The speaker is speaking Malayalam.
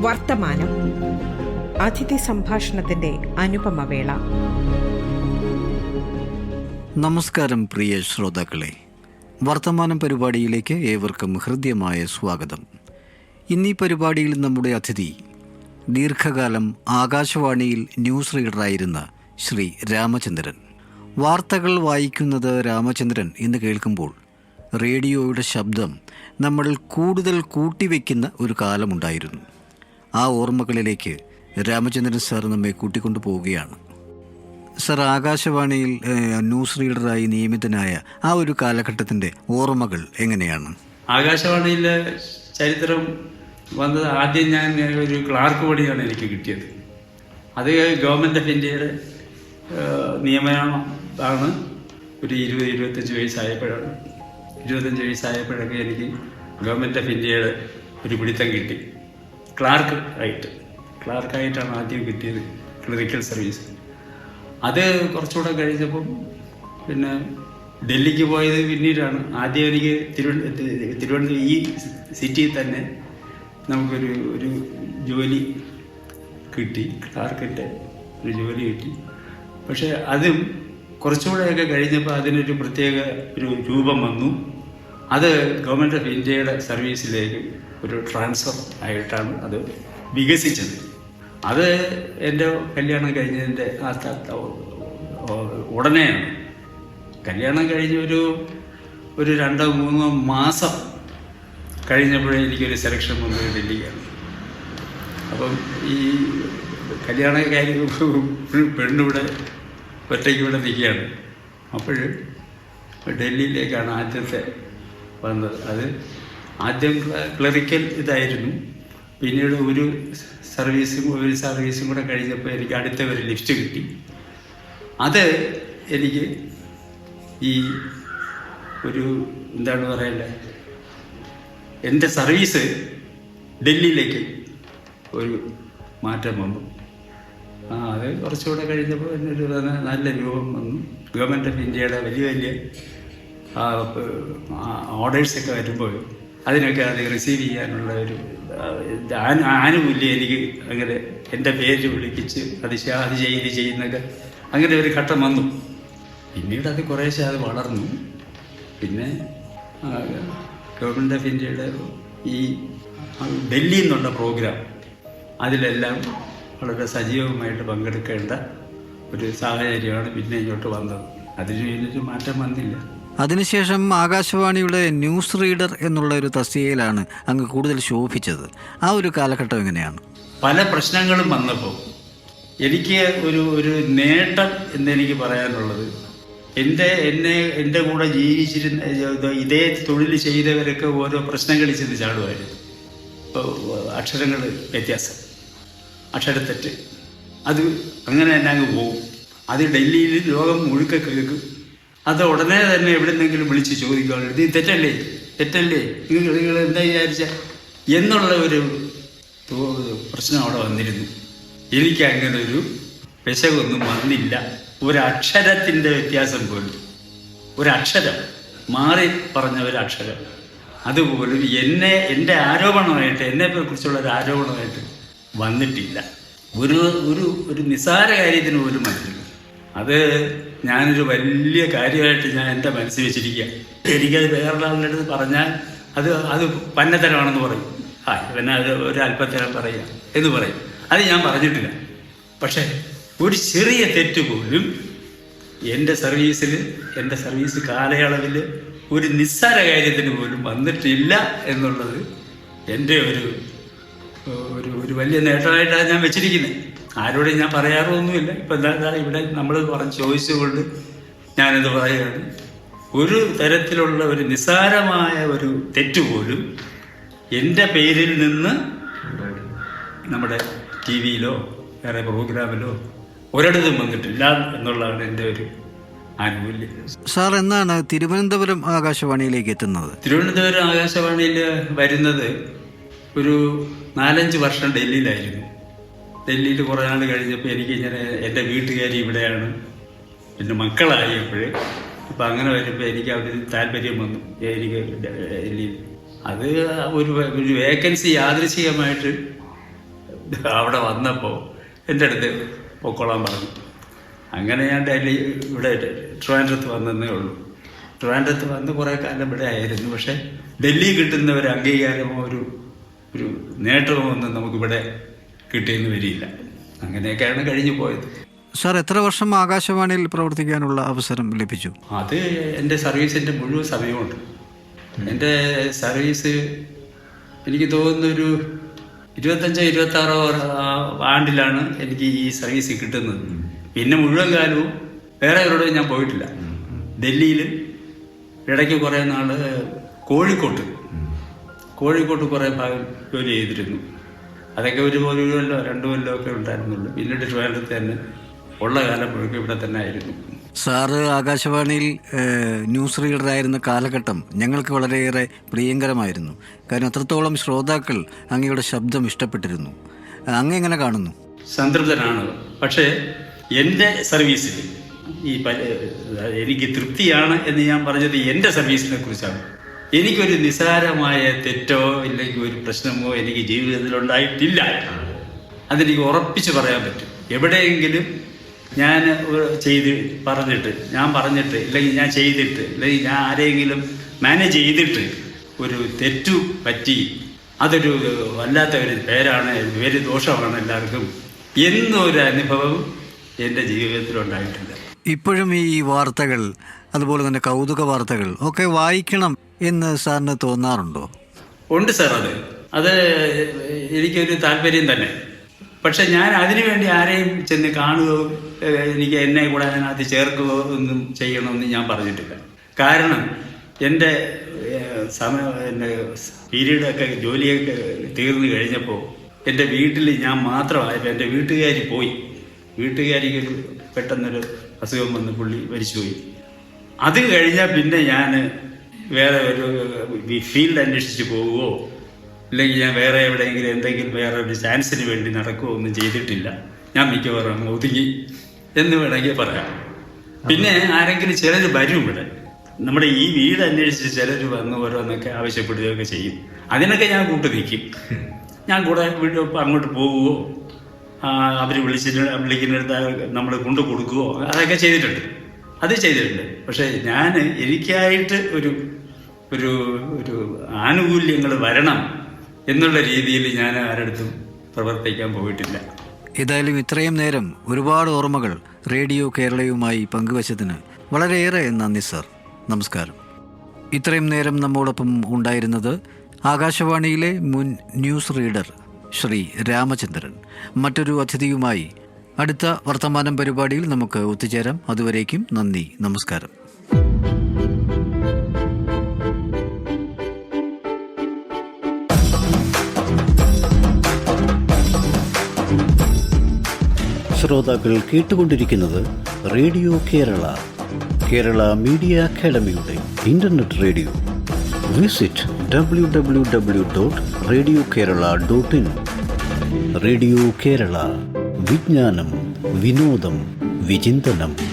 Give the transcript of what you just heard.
വർത്തമാനം. അതിഥി സംഭാഷണത്തിന്റെ അനുപമവേള. നമസ്കാരം പ്രിയ ശ്രോതാക്കളെ. വർത്തമാനം പരിപാടിയിലേക്ക് ഏവർക്കും ഹൃദ്യമായ സ്വാഗതം. ഇന്നീ പരിപാടിയിൽ നമ്മുടെ അതിഥി ദീർഘകാലം ആകാശവാണിയിൽ ന്യൂസ് റീഡറായിരുന്ന ശ്രീ രാമചന്ദ്രൻ. വാർത്തകൾ വായിക്കുന്നത് രാമചന്ദ്രൻ എന്ന് കേൾക്കുമ്പോൾ റേഡിയോയുടെ ശബ്ദം നമ്മൾ കൂടുതൽ കൂട്ടിവെക്കുന്ന ഒരു കാലമുണ്ടായിരുന്നു. ആ ഓർമ്മകളിലേക്ക് രാമചന്ദ്രൻ സാർ നമ്മെ കൂട്ടിക്കൊണ്ടു പോവുകയാണ്. സർ ആകാശവാണിയിൽ ന്യൂസ് റീഡറായി നിയമിതനായ ആ ഒരു കാലഘട്ടത്തിന്റെ ഓർമ്മകൾ എങ്ങനെയാണ്? ആകാശവാണിയിലെ ചരിത്രം വന്നത് ആദ്യം ഞാൻ ഒരു ക്ലാർക്ക് പണിയാണ് എനിക്ക് കിട്ടിയത്. അത് ഗവൺമെന്റ് ഓഫ് ഇന്ത്യയുടെ നിയമനമാണ്. ഒരു ഇരുപത് ഇരുപത്തഞ്ച് വയസ്സായപ്പോഴാണ്. ഇരുപത്തഞ്ച് വയസ്സായപ്പോഴൊക്കെ എനിക്ക് ഗവൺമെന്റ് ഓഫ് ഇന്ത്യയുടെ ഒരു പിടിത്തം കിട്ടി. ക്ലാർക്ക് ആയിട്ട് ക്ലാർക്കായിട്ടാണ് ആദ്യം കിട്ടിയത് ക്ലിനിക്കൽ സർവീസ്. അത് കുറച്ചുകൂടെ കഴിഞ്ഞപ്പം പിന്നെ ഡൽഹിക്ക് പോയത് പിന്നീടാണ്. ആദ്യം എനിക്ക് തിരുവനന്തപുരം തിരുവനന്തപുരം ഈ സിറ്റിയിൽ തന്നെ നമുക്കൊരു ഒരു ജോലി കിട്ടി ക്ലാർക്കിന്റെ ഒരു ജോലി കിട്ടി. പക്ഷേ അതും കുറച്ചുകൂടെയൊക്കെ കഴിഞ്ഞപ്പോൾ അതിനൊരു പ്രത്യേക ഒരു രൂപം വന്നു. അത് ഗവൺമെന്റ് ഓഫ് ഇന്ത്യയുടെ സർവീസിലേക്ക് ഒരു ട്രാൻസ്ഫർ ആയിട്ടാണ് അത് വികസിച്ചത്. അത് എന്റെ കല്യാണം കഴിഞ്ഞതിന്റെ ആ ഉടനെയാണ് കല്യാണം കഴിഞ്ഞ ഒരു ഒരു രണ്ടോ മൂന്നോ മാസം കഴിഞ്ഞപ്പോഴേ എനിക്കൊരു സെലക്ഷൻ വന്നത് ഡൽഹിക്കാണ്. അപ്പം ഈ കല്യാണ കാര്യം പെണ്ണിവിടെ ഒറ്റയ്ക്ക് ഇവിടെ നിൽക്കുകയാണ്. അപ്പോൾ ഡൽഹിയിലേക്കാണ് ആദ്യത്തെ വന്നത്. അത് ആദ്യം ക്ലറിക്കൽ ഇതായിരുന്നു. പിന്നീട് ഒരു സർവീസും ഒരു സർവീസും കൂടെ കഴിഞ്ഞപ്പോൾ എനിക്ക് അടുത്ത ഒരു ലിഫ്റ്റ് കിട്ടി. അത് എനിക്ക് ഈ ഒരു എന്താണ് പറയേണ്ടത് എന്റെ സർവീസ് ഡൽഹിയിലേക്ക് ഒരു മാറ്റം വന്നു. ആ അത് കുറച്ചുകൂടെ കഴിഞ്ഞപ്പോൾ എന്നൊരു നല്ല രൂപം വന്നു. ഗവൺമെന്റ് ഓഫ് ഇന്ത്യയുടെ വലിയ വലിയ ഓർഡേഴ്സൊക്കെ വരുമ്പോൾ അതിനൊക്കെ അത് റിസീവ് ചെയ്യാനുള്ള ഒരു ആനുകൂല്യം എനിക്ക് അങ്ങനെ എന്റെ പേര് വിളിപ്പിച്ച് അത് അത് ചെയ്ത് ചെയ്യുന്നൊക്കെ അങ്ങനെ ഒരു ഘട്ടം വന്നു. പിന്നീട് അത് കുറേശ്ശെ അത് വളർന്നു. പിന്നെ ഗവൺമെന്റ് ഓഫ് ഇന്ത്യയുടെ ഈ ഡൽഹിയിൽ നിന്നുള്ള പ്രോഗ്രാം അതിലെല്ലാം വളരെ സജീവമായിട്ട് പങ്കെടുക്കേണ്ട ഒരു സാഹചര്യമാണ് പിന്നെ ഇങ്ങോട്ട് വന്നത്. അതിന് വലിയൊരു മാറ്റം വന്നില്ല. അതിനുശേഷം ആകാശവാണിയുടെ ന്യൂസ് റീഡർ എന്നുള്ള ഒരു തസ്തികയിലാണ് അങ്ങ് കൂടുതൽ ശോഭിച്ചത്. ആ ഒരു കാലഘട്ടം എങ്ങനെയാണ്? പല പ്രശ്നങ്ങളും വന്നപ്പോൾ എനിക്ക് ഒരു ഒരു നേട്ടം എന്നെനിക്ക് പറയാനുള്ളത് എന്റെ എന്നെ എന്റെ കൂടെ ജീവിച്ചിരുന്ന ഇതേ തൊഴിൽ ചെയ്തവരൊക്കെ ഓരോ പ്രശ്നങ്ങളിൽ ചെന്ന് ചാടുമായിരുന്നു അക്ഷരങ്ങൾ വ്യത്യാസം അക്ഷരത്തെറ്റ്. അത് അങ്ങനെ തന്നെ അങ്ങ് പോകും. അത് ഡൽഹിയിൽ ലോകം മുഴുക്ക കേൾക്കും അത് ഉടനെ തന്നെ എവിടെന്നെങ്കിലും വിളിച്ച് ചോദിക്കുകയാണ്. ഇത് തെറ്റല്ലേ? തെറ്റല്ലേ? നിങ്ങൾ നിങ്ങൾ എന്താ വിചാരിച്ച? എന്നുള്ള ഒരു പ്രശ്നം അവിടെ വന്നിരുന്നു. എനിക്ക് അങ്ങനെ ഒരു പെശകൊന്നും വന്നില്ല. ഒരക്ഷരത്തിന്റെ വ്യത്യാസം പോലും. ഒരക്ഷരം. മാറി പറഞ്ഞ ഒരക്ഷരം. അതുപോലും എന്നെ എന്റെ ആരോപണമായിട്ട് എന്നെ കുറിച്ചുള്ള ഒരു ആരോപണമായിട്ട് വന്നിട്ടില്ല. ഒരു ഒരു ഒരു നിസ്സാര കാര്യത്തിന് പോലും വന്നിട്ടില്ല. അത് ഞാനൊരു വലിയ കാര്യമായിട്ട് ഞാൻ എന്റെ മനസ്സിൽ വെച്ചിരിക്കുക. എനിക്കത് വേറൊരാളുടെ അടുത്ത് പറഞ്ഞാൽ അത് അത് പന്നത്തരമാണെന്ന് പറയും. ആ ഇവനെ അത് ഒരു അല്പത്തരം പറയുക എന്ന് പറയും. അത് ഞാൻ പറഞ്ഞിട്ടില്ല. പക്ഷേ ഒരു ചെറിയ തെറ്റ് പോലും എന്റെ സർവീസിൽ എന്റെ സർവീസ് കാലയളവിൽ ഒരു നിസ്സാര കാര്യത്തിന് പോലും വന്നിട്ടില്ല എന്നുള്ളത് എന്റെ ഒരു ഒരു വലിയ നേട്ടമായിട്ടാണ് ഞാൻ വെച്ചിരിക്കുന്നത്. ആരോടും ഞാൻ പറയാറൊന്നുമില്ല. ഇപ്പം എന്താ ഇവിടെ നമ്മൾ പറഞ്ഞ് ചോദിച്ചുകൊണ്ട് ഞാനത് പറയുകയാണ്. ഒരു തരത്തിലുള്ള ഒരു നിസാരമായ ഒരു തെറ്റുപോലും എന്റെ പേരിൽ നിന്ന് നമ്മുടെ ടി വിയിലോ വേറെ പ്രോഗ്രാമിലോ ഒരിടത്തും വന്നിട്ടില്ല എന്നുള്ളതാണ് എന്റെ ഒരു ആനുകൂല്യം. സാർ എന്നാണ് തിരുവനന്തപുരം ആകാശവാണിയിലേക്ക് എത്തുന്നത്? തിരുവനന്തപുരം ആകാശവാണിയിൽ വരുന്നത് ഒരു നാലഞ്ച് വർഷം ഡൽഹിയിലായിരുന്നു. ഡൽഹിയിൽ കുറേ നാൾ കഴിഞ്ഞപ്പോൾ എനിക്ക് ഇങ്ങനെ എന്റെ വീട്ടുകാരി ഇവിടെയാണ്. പിന്നെ മക്കളായപ്പോൾ അപ്പം അങ്ങനെ വരുമ്പോൾ എനിക്ക് അവിടെ താല്പര്യം വന്നു. എനിക്ക് ഡൽഹിയിൽ അത് ഒരു ഒരു വേക്കൻസി യാദൃശികമായിട്ട് അവിടെ വന്നപ്പോൾ എന്റെ അടുത്ത് പൊക്കോളാൻ പറഞ്ഞു. അങ്ങനെ ഞാൻ ഡൽഹി ഇവിടെ ട്രിവാൻഡ്രത്ത് വന്നതേ ഉള്ളൂ. ട്രിവാൻഡ്രത്ത് വന്ന് കുറേ കാലം ഇവിടെ ആയിരുന്നു. പക്ഷേ ഡൽഹി കിട്ടുന്ന ഒരു അംഗീകാരമോ ഒരു ഒരു നേട്ടമോ ഒന്നും നമുക്കിവിടെ കിട്ടിയെന്ന് വരില്ല അങ്ങനെയൊക്കെയാണ് കഴിഞ്ഞു പോയത്. സാർ എത്ര വർഷം ആകാശവാണിയിൽ പ്രവർത്തിക്കാനുള്ള അവസരം ലഭിച്ചു? അത് എന്റെ സർവീസിന്റെ മുഴുവൻ സമയമുണ്ട്. എന്റെ സർവീസ് എനിക്ക് തോന്നുന്നു ഒരു ഇരുപത്തഞ്ചോ ഇരുപത്താറോ ആണ്ടിലാണ് എനിക്ക് ഈ സർവീസ് കിട്ടുന്നത്. പിന്നെ മുഴുവൻ കാലവും വേറെ എവിടെയും ഞാൻ പോയിട്ടില്ല. ഡൽഹിയിൽ ഇടയ്ക്ക് കുറേ നാൾ കോഴിക്കോട്ട്. കോഴിക്കോട്ട് കുറേ ഭാഗം ജോലി ചെയ്തിരുന്നു. അതൊക്കെ ഒരു ഒരു കൊല്ലോ രണ്ടു കൊല്ലോ ഒക്കെ ഉണ്ടായിരുന്നുള്ളൂ. പിന്നീട് ട്രിവാൻഡ്രത്ത് തന്നെ ഉള്ള കാലം മുഴുവൻ ഇവിടെ തന്നെ ആയിരുന്നു. സാറ് ആകാശവാണിയിൽ ന്യൂസ് റീഡറായിരുന്ന കാലഘട്ടം ഞങ്ങൾക്ക് വളരെയേറെ പ്രിയങ്കരമായിരുന്നു. കാരണം അത്രത്തോളം ശ്രോതാക്കൾ അങ്ങയുടെ ശബ്ദം ഇഷ്ടപ്പെട്ടിരുന്നു. അങ്ങ് എങ്ങനെ കാണുന്നു? സംതൃപ്തനാണ്. പക്ഷേ എന്റെ സർവീസിൽ ഈ എനിക്ക് തൃപ്തിയാണ് എന്ന് ഞാൻ പറഞ്ഞത് എന്റെ സർവീസിനെ കുറിച്ചാണ്. എനിക്കൊരു നിസാരമായ തെറ്റോ ഇല്ലെങ്കിൽ ഒരു പ്രശ്നമോ എനിക്ക് ജീവിതത്തിൽ ഉണ്ടായിട്ടില്ല അതെനിക്ക് ഉറപ്പിച്ച് പറയാൻ പറ്റും. എവിടെയെങ്കിലും ഞാൻ ചെയ്ത് പറഞ്ഞിട്ട് ഞാൻ പറഞ്ഞിട്ട് ഇല്ലെങ്കിൽ ഞാൻ ചെയ്തിട്ട് അല്ലെങ്കിൽ ഞാൻ ആരെങ്കിലും മാനേജ് ചെയ്തിട്ട് ഒരു തെറ്റു പറ്റി അതൊരു വല്ലാത്ത ഒരു പേരാണ് പേര് ദോഷമാണ് എല്ലാവർക്കും. എന്നൊരു അനുഭവം എന്റെ ജീവിതത്തിൽ ഉണ്ടായിട്ടില്ല ഇപ്പോഴും ഈ വാർത്തകൾ അതുപോലെ തന്നെ കൗതുക വാർത്തകൾ ഒക്കെ വായിക്കണം. എന്ന് സാറിന് തോന്നാറുണ്ടോ? ഉണ്ട് സാർ അത്. അത് എനിക്കൊരു താല്പര്യം തന്നെ. പക്ഷെ ഞാൻ അതിനു വേണ്ടി ആരെയും ചെന്ന് കാണുകയോ എനിക്ക് എന്നെ കൂടെ അതിനകത്ത് ചേർക്കുകയോ ഒന്നും ചെയ്യണമെന്ന് ഞാൻ പറഞ്ഞിട്ടില്ല. കാരണം എന്റെ സമയം എന്റെ പീരീഡൊക്കെ ജോലിയൊക്കെ തീർന്നു കഴിഞ്ഞപ്പോൾ എന്റെ വീട്ടിൽ ഞാൻ മാത്രമായപ്പോൾ എന്റെ വീട്ടുകാരി പോയി. വീട്ടുകാരിക്ക് പെട്ടെന്നൊരു അസുഖം വന്ന് പുള്ളി മരിച്ചുപോയി. അത് കഴിഞ്ഞാൽ പിന്നെ ഞാൻ വേറെ ഒരു ഫീൽഡ് അന്വേഷിച്ച് പോവുകയോ അല്ലെങ്കിൽ ഞാൻ വേറെ എവിടെയെങ്കിലും എന്തെങ്കിലും വേറെ ഒരു ചാൻസിന് വേണ്ടി നടക്കുകയോ ഒന്നും ചെയ്തിട്ടില്ല. ഞാൻ മിക്കവാറും ഒതുങ്ങി എന്ന് വേണമെങ്കിൽ പറയാം. പിന്നെ ആരെങ്കിലും ചിലർ വരും ഇവിടെ. നമ്മുടെ ഈ വീട് അന്വേഷിച്ച് ചിലർ വന്ന് ഓരോന്നൊക്കെ ആവശ്യപ്പെടുകയൊക്കെ ചെയ്യും. അതിനൊക്കെ ഞാൻ കൂട്ടു നിൽക്കും. ഞാൻ കൂടെ വീട്ടിൽ അങ്ങോട്ട് പോവുകയോ അവർ വിളിച്ചിട്ട് വിളിക്കുന്നിടത്ത് നമ്മൾ കൊണ്ടു കൊടുക്കുകയോ അതൊക്കെ ചെയ്തിട്ടുണ്ട്. അത് ചെയ്തിട്ടുണ്ട്. പക്ഷേ ഞാൻ എനിക്കായിട്ട് ഒരു ഒരു ഒരു ആനുകൂല്യങ്ങൾ വരണം എന്നുള്ള രീതിയിൽ ഞാൻ ആരടുത്തും പ്രവർത്തിക്കാൻ പോയിട്ടില്ല. ഏതായാലും ഇത്രയും നേരം ഒരുപാട് ഓർമ്മകൾ റേഡിയോ കേരളയുമായി പങ്കുവച്ചതിന് വളരെയേറെ നന്ദി സർ. നമസ്കാരം. ഇത്രയും നേരം നമ്മോടൊപ്പം ഉണ്ടായിരുന്നത് ആകാശവാണിയിലെ മുൻ ന്യൂസ് റീഡർ ശ്രീ രാമചന്ദ്രൻ. മറ്റൊരു അതിഥിയുമായി അടുത്ത വർത്തമാനം പരിപാടിയിൽ നമുക്ക് ഒത്തുചേരാം. അതുവരേക്കും നന്ദി നമസ്കാരം. ശ്രോതാക്കൾ കേട്ടുകൊണ്ടിരിക്കുന്നത് റേഡിയോ കേരള. കേരള മീഡിയ അക്കാദമിയുടെ internet radio. Visit W W W dot radio Kerala dot in radio Kerala. വിജ്ഞാനം വിനോദം വിചിന്തനം.